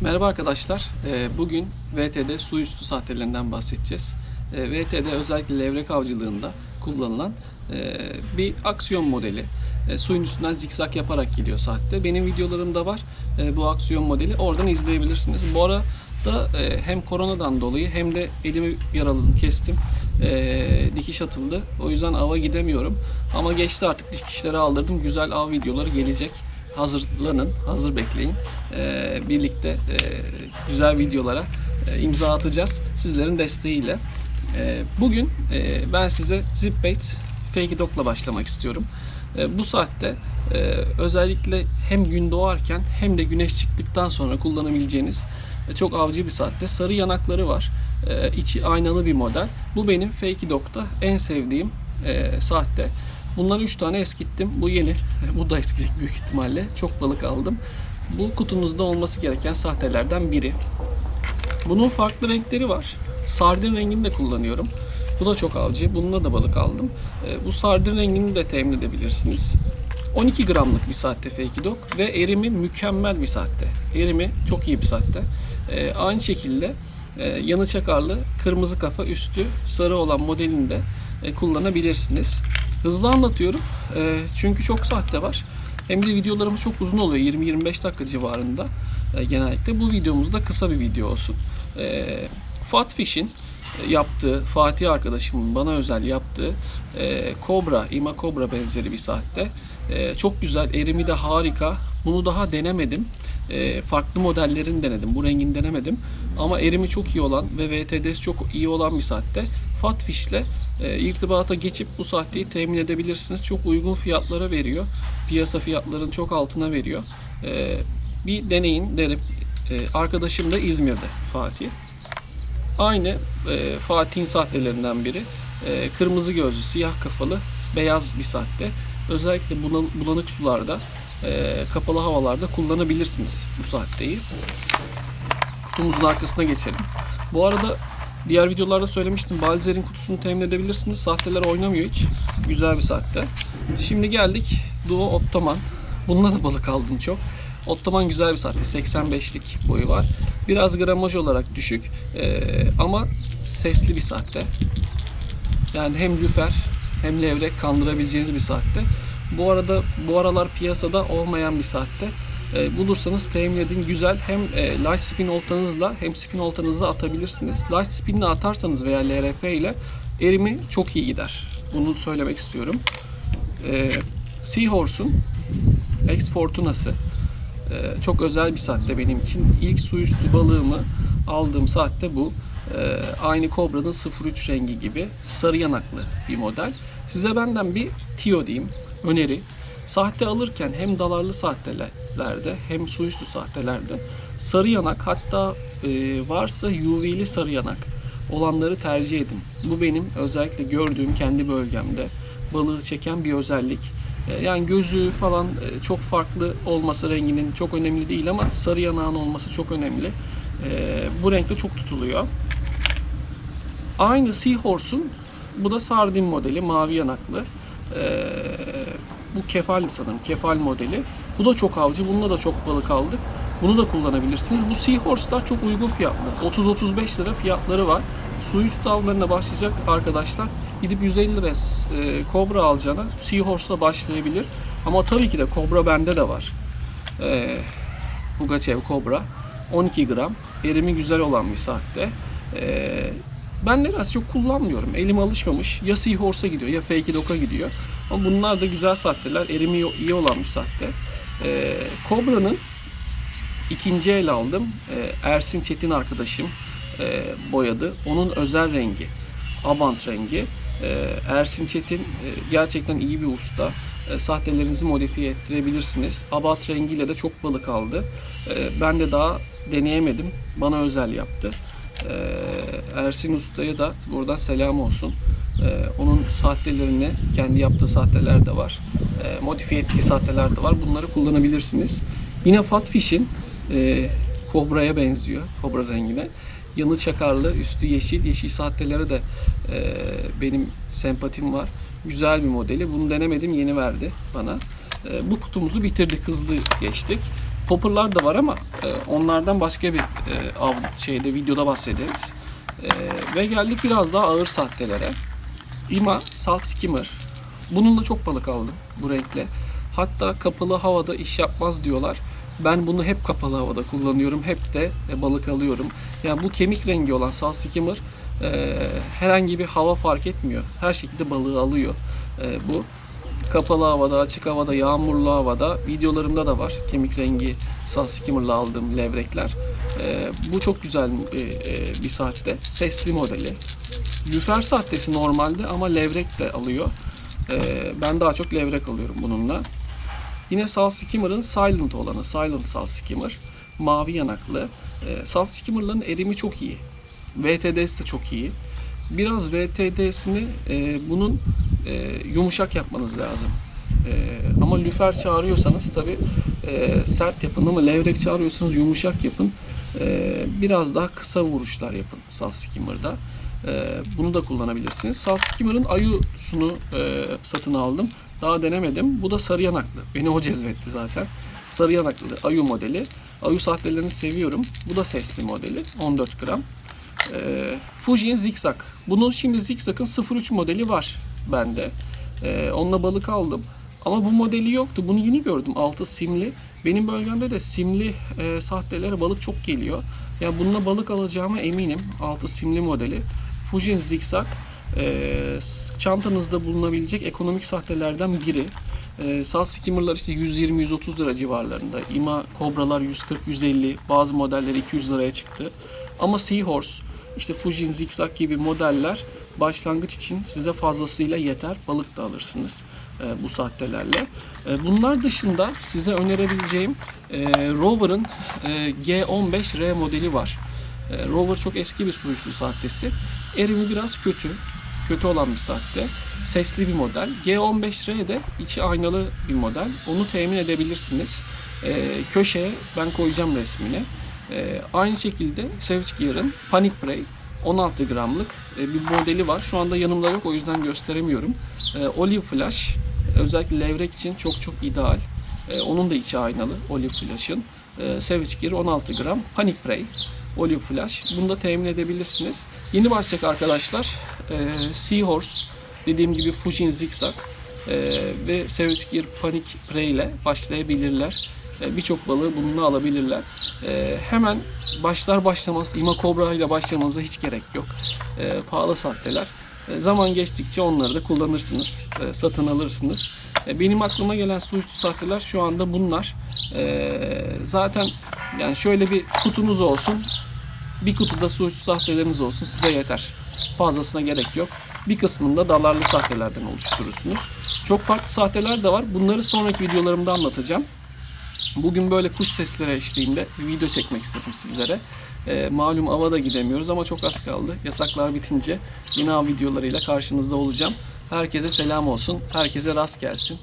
Merhaba arkadaşlar. Ee, Bugün VTD su üstü sahtelerinden bahsedeceğiz. Ee, VTD özellikle levrek avcılığında kullanılan e, bir aksiyon modeli. E, Suyun üstünden zikzak yaparak gidiyor sahte. Benim videolarımda var e, bu aksiyon modeli. Oradan izleyebilirsiniz. Bu arada hem koronadan dolayı hem de elimi yaraladım, kestim. Dikiş atıldı. O yüzden ava gidemiyorum. Ama geçti artık dikişleri aldırdım. Güzel av videoları gelecek hazırlanın, hazır bekleyin. Ee, birlikte e, güzel videolara e, imza atacağız sizlerin desteğiyle. Ee, bugün e, ben size Zipbait Fake Dog'la başlamak istiyorum. E, bu saatte özellikle hem gün doğarken hem de güneş çıktıktan sonra kullanabileceğiniz çok avcı bir saatte. Sarı yanakları var. İçi aynalı bir model. Bu benim Fake Dog'da en sevdiğim e, sahte. Bundan 3 tane eskittim. Bu yeni. Bu da eskiyecek büyük ihtimalle. Çok balık aldım. Bu kutunuzda olması gereken sahtelerden biri. Bunun farklı renkleri var. Sardin rengini de kullanıyorum. Bu da çok avcı. Bununla da balık aldım. E, bu sardin rengini de temin edebilirsiniz. 12 gramlık bir saatte Fake Dog ve erimi mükemmel bir saatte. Erimi çok iyi bir saatte. E, aynı şekilde e, yanı çakarlı kırmızı kafa üstü sarı olan modelini de e, kullanabilirsiniz. Hızlı anlatıyorum e, çünkü çok sahte var. Hem de videolarımız çok uzun oluyor 20-25 dakika civarında e, genellikle. Bu videomuz da kısa bir video olsun. E, Fatfish'in yaptığı, Fatih arkadaşımın bana özel yaptığı e, Cobra, Ima Cobra benzeri bir saatte. E, çok güzel, erimi de harika. Bunu daha denemedim. E, farklı modellerini denedim. Bu rengini denemedim. Ama erimi çok iyi olan ve VTD'si çok iyi olan bir saatte Fatfish'le e, irtibata geçip bu sahteyi temin edebilirsiniz. Çok uygun fiyatlara veriyor. Piyasa fiyatlarının çok altına veriyor. E, bir deneyin derim. E, arkadaşım da İzmir'de Fatih. Aynı e, Fatih'in sahtelerinden biri. E, kırmızı gözlü, siyah kafalı, beyaz bir sahte. Özellikle bulanık sularda, e, kapalı havalarda kullanabilirsiniz bu sahteyi. Kutumuzun arkasına geçelim. Bu arada diğer videolarda söylemiştim. Balzer'in kutusunu temin edebilirsiniz. Sahteler oynamıyor hiç. Güzel bir sahte. Şimdi geldik Duo Ottoman. Bununla da balık aldım çok. Ottoman güzel bir sahte. 85'lik boyu var. Biraz gramaj olarak düşük. Ee, ama sesli bir sahte. Yani hem lüfer hem levrek kandırabileceğiniz bir saatte. Bu arada bu aralar piyasada olmayan bir saatte. E, bulursanız temin edin. Güzel hem e, light spin oltanızla hem spin oltanızla atabilirsiniz. Light spinle atarsanız veya LRF ile erimi çok iyi gider. Bunu söylemek istiyorum. E, Seahorse'un Ex Fortuna'sı e, çok özel bir saatte benim için. İlk su üstü balığımı aldığım saatte bu. E, aynı Cobra'nın 03 rengi gibi sarı yanaklı bir model. Size benden bir tiyo diyeyim, öneri. Sahte alırken hem dalarlı sahtelerde hem su üstü sahtelerde sarı yanak hatta e, varsa UV'li sarı yanak olanları tercih edin. Bu benim özellikle gördüğüm kendi bölgemde balığı çeken bir özellik. E, Yani gözü falan e, çok farklı olması renginin çok önemli değil ama sarı yanağın olması çok önemli. E, Bu renkte çok tutuluyor. Aynı Seahorse'un bu da sardin modeli mavi yanaklı. Ee, bu kefal sanırım kefal modeli. Bu da çok avcı. Bununla da çok balık aldık. Bunu da kullanabilirsiniz. Bu Seahorse'lar çok uygun fiyatlı. 30-35 lira fiyatları var. Su üstü avlarına başlayacak arkadaşlar gidip 150 lira e, Cobra alacağına Seahorse'la başlayabilir. Ama tabii ki de Cobra bende de var. E, Pugachev Cobra 12 gram. Erimi güzel olan bir saatte. E, ben nedense çok kullanmıyorum. Elim alışmamış. Ya Seahorse'a gidiyor ya Fake Dog'a gidiyor. Ama bunlar da güzel saatteler. Erimi iyi olan bir saatte. E, Cobra'nın ikinci el aldım. E, Ersin Çetin arkadaşım e, boyadı. Onun özel rengi. Avant rengi. E, Ersin Çetin e, gerçekten iyi bir usta. E, sahtelerinizi modifiye ettirebilirsiniz. Abat rengiyle de çok balık aldı. E, ben de daha deneyemedim. Bana özel yaptı. E, Ersin Usta'ya da buradan selam olsun. E, onun sahtelerini kendi yaptığı sahteler de var. E, modifiye ettiği sahteler de var. Bunları kullanabilirsiniz. Yine Fatfish'in e, kobraya benziyor. Kobra rengine. Yanı çakarlı, üstü yeşil. Yeşil sahtelere de e, benim sempatim var. Güzel bir modeli. Bunu denemedim. Yeni verdi bana. E, bu kutumuzu bitirdik. Hızlı geçtik. popperlar da var ama e, onlardan başka bir e, av şeyde videoda bahsederiz. E, ve geldik biraz daha ağır sahtelere. İma Salt Skimmer. Bununla çok balık aldım bu renkle. Hatta kapalı havada iş yapmaz diyorlar. Ben bunu hep kapalı havada kullanıyorum. Hep de e, balık alıyorum. Yani bu kemik rengi olan Salt Skimmer e, herhangi bir hava fark etmiyor. Her şekilde balığı alıyor e, bu. Kapalı havada, açık havada, yağmurlu havada videolarımda da var. Kemik rengi Salt Skimmer'la aldığım levrekler. E, bu çok güzel e, e, bir saatte. Sesli modeli. Lüfer sahtesi normalde ama levrek de alıyor. Ee, ben daha çok levrek alıyorum bununla. Yine Sal Skimmer'ın Silent olanı, Silent Sal Skimmer. Mavi yanaklı. Ee, Sal Skimmer'ların erimi çok iyi. VTD'si de çok iyi. Biraz VTD'sini e, bunun e, yumuşak yapmanız lazım. E, ama lüfer çağırıyorsanız tabi sert yapın ama levrek çağırıyorsanız yumuşak yapın. E, biraz daha kısa vuruşlar yapın Sal Skimmer'da. E, bunu da kullanabilirsiniz. Sal Skimmer'ın Ayu'sunu e, satın aldım. Daha denemedim. Bu da sarı yanaklı. Beni o cezbetti zaten. Sarı yanaklı Ayu modeli. Ayu sahtelerini seviyorum. Bu da sesli modeli. 14 gram. E, Fuji'nin Zigzag. Bunun şimdi Zigzag'ın 03 modeli var bende. E, onunla balık aldım. Ama bu modeli yoktu. Bunu yeni gördüm. Altı simli. Benim bölgemde de simli e, sahtelere balık çok geliyor. Ya bununla balık alacağıma eminim. Altı simli modeli. Fujin Zigzag e, s- çantanızda bulunabilecek ekonomik sahtelerden biri. E, salt skimmerlar işte 120-130 lira civarlarında. İma kobralar 140-150. Bazı modeller 200 liraya çıktı. Ama Seahorse, işte Fujin Zigzag gibi modeller başlangıç için size fazlasıyla yeter. Balık da alırsınız e, bu sahtelerle. E, bunlar dışında size önerebileceğim e, Rover'ın e, G15R modeli var. E, Rover çok eski bir sürücü sahtesi. Erimi biraz kötü. Kötü olan bir sahte. Sesli bir model. G15R de içi aynalı bir model. Onu temin edebilirsiniz. E, köşeye ben koyacağım resmini. E, aynı şekilde Savage Gear'ın Panic Prey 16 gramlık e, bir modeli var. Şu anda yanımda yok o yüzden gösteremiyorum. E, Olive Flash özellikle levrek için çok çok ideal. E, onun da içi aynalı Olive Flash'ın. Savage Gear 16 gram Panic Prey Olive Flash. Bunu da temin edebilirsiniz. Yeni başlayacak arkadaşlar. Seahorse dediğim gibi Fujin Zigzag ve Savage Gear Panic Prey ile başlayabilirler. E, Birçok balığı bununla alabilirler. E, hemen başlar başlamaz İma Cobra ile başlamanıza hiç gerek yok. E, pahalı sahteler. Zaman geçtikçe onları da kullanırsınız. satın alırsınız. Benim aklıma gelen su üstü sahteler şu anda bunlar. Zaten yani şöyle bir kutunuz olsun. Bir kutuda su üstü sahteleriniz olsun size yeter. Fazlasına gerek yok. Bir kısmını da dalarlı sahtelerden oluşturursunuz. Çok farklı sahteler de var. Bunları sonraki videolarımda anlatacağım. Bugün böyle kuş sesleri eşliğinde bir video çekmek istedim sizlere. Ee, malum ava da gidemiyoruz ama çok az kaldı. Yasaklar bitince yine av videolarıyla karşınızda olacağım. Herkese selam olsun. Herkese rast gelsin.